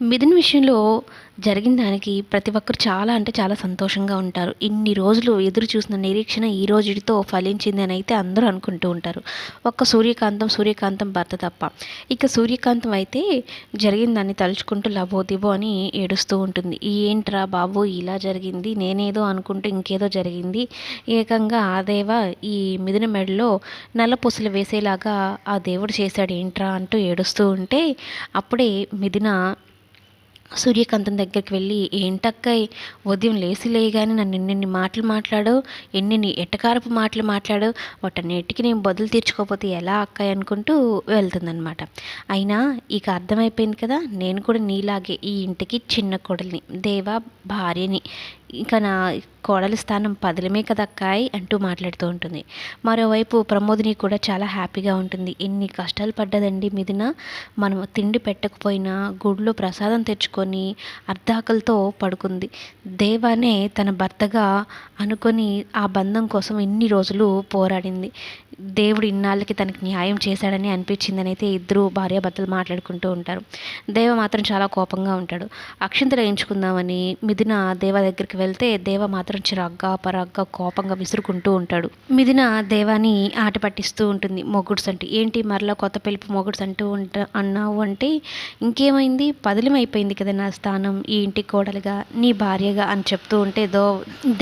మిథున్ విషయంలో జరిగిన దానికి ప్రతి ఒక్కరు చాలా అంటే చాలా సంతోషంగా ఉంటారు. ఇన్ని రోజులు ఎదురు చూసిన నిరీక్షణ ఈ రోజుతో ఫలించింది అని అయితే అందరూ అనుకుంటూ ఉంటారు. ఒక్క సూర్యకాంతం సూర్యకాంతం భర్త తప్ప. ఇక సూర్యకాంతం అయితే జరిగిన దాన్ని తలుచుకుంటూ లవో దివో అని ఏడుస్తూ ఉంటుంది. ఏంట్రా బాబు ఇలా జరిగింది నేనేదో అనుకుంటూ ఇంకేదో జరిగింది. ఏకంగా ఆ దేవ ఈ మిథున మెడలో నల్ల పూసలు వేసేలాగా ఆ దేవుడు చేశాడు ఏంట్రా అంటూ ఏడుస్తూ ఉంటే అప్పుడే మిథున సూర్యకాంతం దగ్గరికి వెళ్ళి ఏంటక్కయ్ ఉదయం లేచి లేయగానే నన్ను ఎన్నెన్ని మాటలు మాట్లాడో ఎన్నెన్ని ఎట్టకారపు మాటలు మాట్లాడో వాటన్నిటికీ నేను బదులు తీర్చుకోకపోతే ఎలా అక్క? అనుకుంటూ వెళ్తుందనమాట అయినా ఇక అర్థమైపోయింది కదా నేను కూడా నీలాగే ఈ ఇంటికి చిన్న కొడలిని దేవా భార్యని ఇంకా నా కోడలి స్థానం పదలమే కదా అంటూ మాట్లాడుతూ ఉంటుంది. మరోవైపు ప్రమోదిని కూడా చాలా హ్యాపీగా ఉంటుంది. ఎన్ని కష్టాలు పడ్డదండి మిదిన మనం తిండి పెట్టకపోయినా గుడిలో ప్రసాదం తెచ్చుకొని అర్ధాకలతో పడుకుంది. దేవానే తన భర్తగా అనుకొని ఆ బంధం కోసం ఇన్ని రోజులు పోరాడింది. దేవుడు ఇన్నాళ్ళకి తనకి న్యాయం చేశాడని అనిపించిందని అయితే ఇద్దరు భార్యాభర్తలు మాట్లాడుకుంటూ ఉంటారు. దేవ మాత్రం చాలా కోపంగా ఉంటాడు. అక్షింతలు వేయించుకుందామని మిథున దేవ దగ్గరికి వెళ్తే దేవ మాత్రం చిరాగ్గా పరాగ్గా కోపంగా విసురుకుంటూ ఉంటాడు. మిథున దేవాని ఆట పట్టిస్తూ ఉంటుంది. మొగుడ్స్ అంటే ఏంటి మరలా కొత్త పిలుపు మొగుడ్స్ అంటూ ఉంట అన్నావు అంటే ఇంకేమైంది? పదిలిమైపోయింది కదా నా స్థానం. ఈ ఇంటి కోడలుగా నీ భార్యగా అని చెప్తూ ఉంటే దో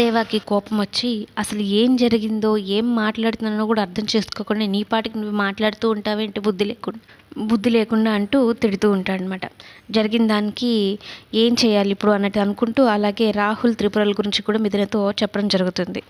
దేవాకి కోపం వచ్చి అసలు ఏం జరిగిందో ఏం మాట్లాడుతున్నానో కూడా అర్థం చేసుకోకుండా నీ పాటికి నువ్వు మాట్లాడుతూ ఉంటావేంటి బుద్ధి లేకుండా? బుద్ధి లేకుండా అంటూ తిడుతూ ఉంటాడనమాట. జరిగిన దానికి ఏం చేయాలి ఇప్పుడు అన్నట్టు అనుకుంటూ అలాగే రాహుల్ త్రిపురల గురించి కూడా మిథునతో చెప్పడం జరుగుతుంది.